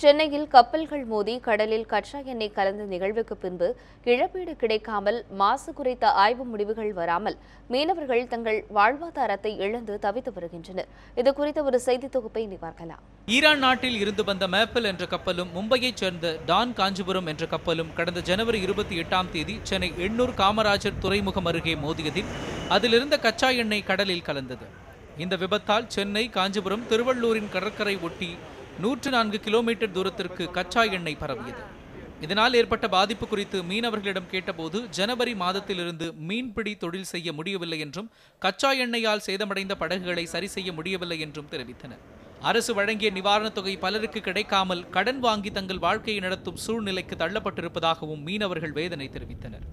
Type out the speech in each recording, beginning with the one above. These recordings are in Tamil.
சென்னையில் கப்பல்கள் மோதி கடலில் கச்சா எண்ணெய் கலந்த நிகழ்வுக்கு பின்பு இழப்பீடு கிடைக்காமல் மாசு குறைத்த ஆய்வு முடிவுகள் வராமல் மீனவர்கள் தங்கள் வாழ்வாதாரத்தை இழந்து தவித்து வருகின்றனர். இது குறித்த ஒரு செய்தி தொகுப்பை இனி பார்க்கலாம். ஈரான் நாட்டில் இருந்து வந்த மேப்பிள் என்ற கப்பலும் மும்பையைச் சேர்ந்த டான் காஞ்சிபுரம் என்ற கப்பலும் கடந்த ஜனவரி இருபத்தி எட்டாம் தேதி சென்னை எண்ணூர் காமராஜர் துறைமுகம் அருகே மோதியதில் அதிலிருந்த கச்சா எண்ணெய் கடலில் கலந்தது. இந்த விபத்தால் சென்னை காஞ்சிபுரம் திருவள்ளூரின் கடற்கரை ஒட்டி நூற்று நான்கு கிலோமீட்டர் தூரத்திற்கு கச்சா எண்ணெய் பரவியது. இதனால் ஏற்பட்ட பாதிப்பு குறித்து மீனவர்களிடம் கேட்டபோது ஜனவரி மாதத்திலிருந்து மீன்பிடி தொழில் செய்ய முடியவில்லை என்றும் கச்சா எண்ணெயால் சேதமடைந்த படகுகளை சரி செய்ய முடியவில்லை என்றும் தெரிவித்தனர். அரசு வழங்கிய நிவாரணத் தொகை பலருக்கு கிடைக்காமல் கடன் வாங்கி தங்கள் வாழ்க்கையை நடத்தும் சூழ்நிலைக்கு தள்ளப்பட்டிருப்பதாகவும் மீனவர்கள் வேதனை தெரிவித்தனர்.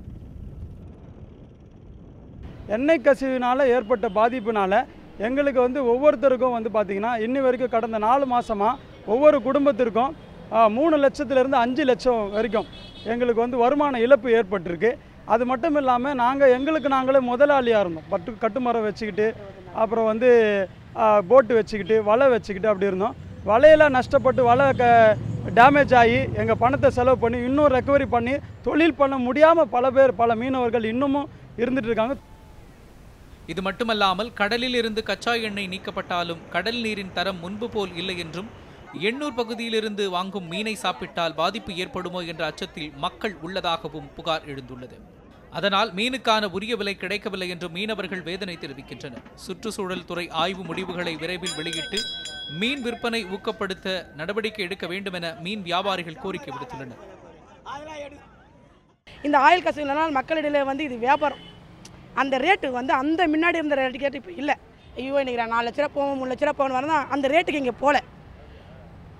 எண்ணெய் கசிவினால் ஏற்பட்ட பாதிப்பினால் எங்களுக்கு வந்து ஒவ்வொருத்தருக்கும் வந்து பார்த்திங்கன்னா இன்னி வரைக்கும் கடந்த நாலு மாதமாக ஒவ்வொரு குடும்பத்திற்கும் மூணு லட்சத்துலேருந்து அஞ்சு லட்சம் வரைக்கும் எங்களுக்கு வந்து வருமான இழப்பு ஏற்பட்டிருக்கு. அது மட்டும் இல்லாமல் நாங்கள் எங்களுக்கு நாங்களே முதலாளியாக இருந்தோம். பட்டு கட்டுமரம் வச்சுக்கிட்டு அப்புறம் வந்து போட்டு வச்சுக்கிட்டு வலை வச்சுக்கிட்டு அப்படி இருந்தோம். வலையெல்லாம் நஷ்டப்பட்டு வலை க டேமேஜ் ஆகி எங்கள் பணத்தை செலவு பண்ணி இன்னும் ரெக்கவரி பண்ணி தொழில் பண்ண முடியாமல் பல பேர் பல மீனவர்கள் இன்னமும் இருந்துட்டு இருக்காங்க. இது மட்டுமல்லாமல் கடலில் இருந்து கச்சா எண்ணெய் நீக்கப்பட்டாலும் கடல் நீரின் தரம் முன்பு போல் இல்லை என்றும் எண்ணூர் பகுதியிலிருந்து வாங்கும் மீனை சாப்பிட்டால் பாதிப்பு ஏற்படுமோ என்ற அச்சத்தில் மக்கள் உள்ளதாகவும் புகார் எழுந்துள்ளது. அதனால் மீனுக்கான உரிய விலை கிடைக்கவில்லை என்று மீனவர்கள் வேதனை தெரிவிக்கின்றனர். சுற்றுச்சூழல் துறை ஆய்வு முடிவுகளை விரைவில் வெளியிட்டு மீன் விற்பனை ஊக்கப்படுத்த நடவடிக்கை எடுக்க வேண்டும் என மீன் வியாபாரிகள் கோரிக்கை விடுத்துள்ளனர். இந்த ஆயில் கசிவுனால் மக்களிடையில வந்து இது வியாபாரம். அந்த ரேட்டு வந்து அந்த முன்னாடி இருந்த ரேட்டு கேட்டு இப்போ இல்லை. ஐயோ இன்னைக்கு நாலு லட்ச ரூபா போவோம் மூணு லட்ச ரூபா போகணும் வரதான் அந்த ரேட்டுக்கு இங்கே போகல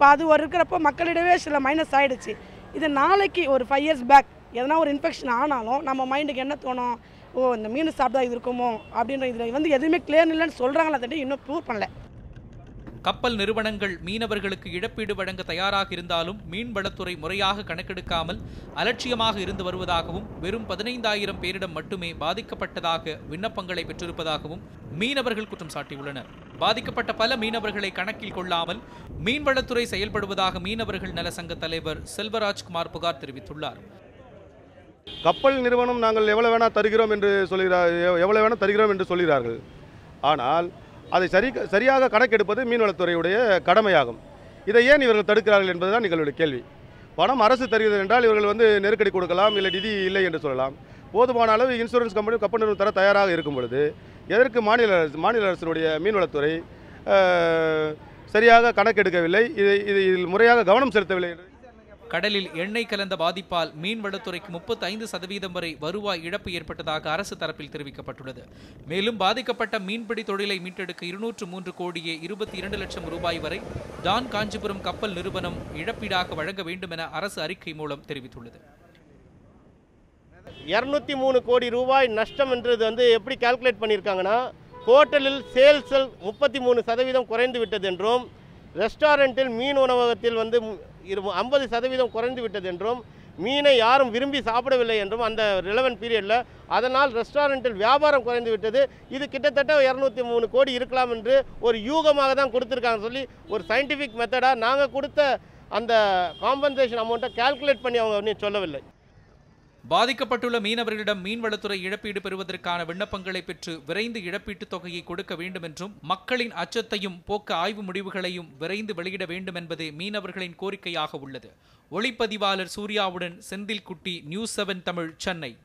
இப்போ அது ஒரு இருக்கிறப்போ மக்களிடவே சில மைனஸ் ஆகிடுச்சு இது நாளைக்கு ஒரு ஃபைவ் இயர்ஸ் பேக் எதனா ஒரு இன்ஃபெக்ஷன் ஆனாலும் நம்ம மைண்டுக்கு என்ன தோணும்? ஓ இந்த மீன் சாப்பிட்டா இது இருக்குமோ? அப்படின்ற இதில் வந்து எதுவுமே கிளியர் இல்லைன்னு சொல்கிறாங்களா தட்டி இன்னும் ப்ரூவ் பண்ணல. கப்பல் நிறுவனங்கள் மீனவர்களுக்கு இழப்பீடு வழங்க தயாராக இருந்தாலும் மீன்வளத்துறை முறையாக கணக்கெடுக்காமல் அலட்சியமாக இருந்து வருவதாகவும் வெறும் பதினைந்தாயிரம் பேரிடம் மட்டுமே பாதிக்கப்பட்டதாக விண்ணப்பங்களை பெற்றிருப்பதாகவும் மீனவர்கள் குற்றம் சாட்டியுள்ளனர். பாதிக்கப்பட்ட பல மீனவர்களை கணக்கில் கொள்ளாமல் மீன்வளத்துறை செயல்படுவதாக மீனவர்கள் நல சங்க தலைவர் செல்வராஜ்குமார் புகார் தெரிவித்துள்ளார். கப்பல் நிறுவனம் நாங்கள் எவ்வளோ வேணால் தருகிறோம் என்று சொல்கிறார் எவ்வளோ வேணால் தருகிறோம் என்று சொல்கிறார்கள் ஆனால் அதை சரி சரியாக கணக்கெடுப்பது மீன்வளத்துறையுடைய கடமையாகும். இதை ஏன் இவர்கள் தடுக்கிறார்கள் என்பதுதான் எங்களுடைய கேள்வி. பணம் அரசு தருகிறது என்றால் இவர்கள் வந்து நெருக்கடி கொடுக்கலாம் இல்லை நிதி இல்லை என்று சொல்லலாம். போதுமான அளவு இன்சூரன்ஸ் கம்பெனி கப்பல் நிறுவனம் தர தயாராக இருக்கும் பொழுது எதற்கு மாநில அரசு மாநில அரசினுடைய மீன்வளத்துறை சரியாக கணக்கெடுக்கவில்லை இதை இது இதில் முறையாக கவனம் செலுத்தவில்லை என்று கடலில் எண்ணெய் கலந்த பாதிப்பால் மீன்வளத்துறைக்கு முப்பத்தி ஐந்து சதவீதம் வரை வருவாய் இழப்பு ஏற்பட்டதாக அரசு தரப்பில் தெரிவிக்கப்பட்டுள்ளது. மேலும் பாதிக்கப்பட்ட மீன்பிடி தொழிலை மீட்டெடுக்க இருநூற்று மூன்று கோடியே இருபத்தி இரண்டு லட்சம் ரூபாய் வரை டான் காஞ்சிபுரம் கப்பல் நிறுவனம் இழப்பீடாக வழங்க வேண்டும் என அரசு அறிக்கை மூலம் தெரிவித்துள்ளது. இரநூத்தி மூணு கோடி ரூபாய் நஷ்டம் என்றது வந்து எப்படி கால்குலேட் பண்ணியிருக்காங்கன்னா ஹோட்டலில் சேல்ஸில் முப்பத்தி மூணு சதவீதம் குறைந்து விட்டது என்றும் ரெஸ்டாரண்ட்டில் மீன் உணவகத்தில் வந்து ஐம்பது சதவீதம் குறைந்து விட்டது என்றும் மீனை யாரும் விரும்பி சாப்பிடவில்லை என்றும் அந்த ரிலவென்ட் பீரியடில் அதனால் ரெஸ்டாரண்ட்டில் வியாபாரம் குறைந்து விட்டது. இது கிட்டத்தட்ட இரநூத்தி மூணு கோடி இருக்கலாம் என்று ஒரு யூகமாக தான் கொடுத்துருக்காங்கன்னு சொல்லி ஒரு சயின்டிஃபிக் மெத்தடாக நாங்கள் கொடுத்த அந்த காம்பன்சேஷன் அமௌண்ட்டை கால்குலேட் பண்ணி அவங்க ஒன்றும் சொல்லவில்லை. பாதிக்கப்பட்டுள்ள மீனவர்களிடம் மீன்வளத்துறை இழப்பீடு பெறுவதற்கான விண்ணப்பங்களை பெற்று விரைந்து இழப்பீட்டுத் தொகையை கொடுக்க வேண்டும் என்றும் மக்களின் அச்சத்தையும் போக்க ஆய்வு முடிவுகளையும் விரைந்து வெளியிட வேண்டும் என்பதே மீனவர்களின் கோரிக்கையாக உள்ளது. ஒளிப்பதிவாளர் சூர்யாவுடன் செந்தில்குட்டி நியூஸ் செவன் தமிழ் சென்னை.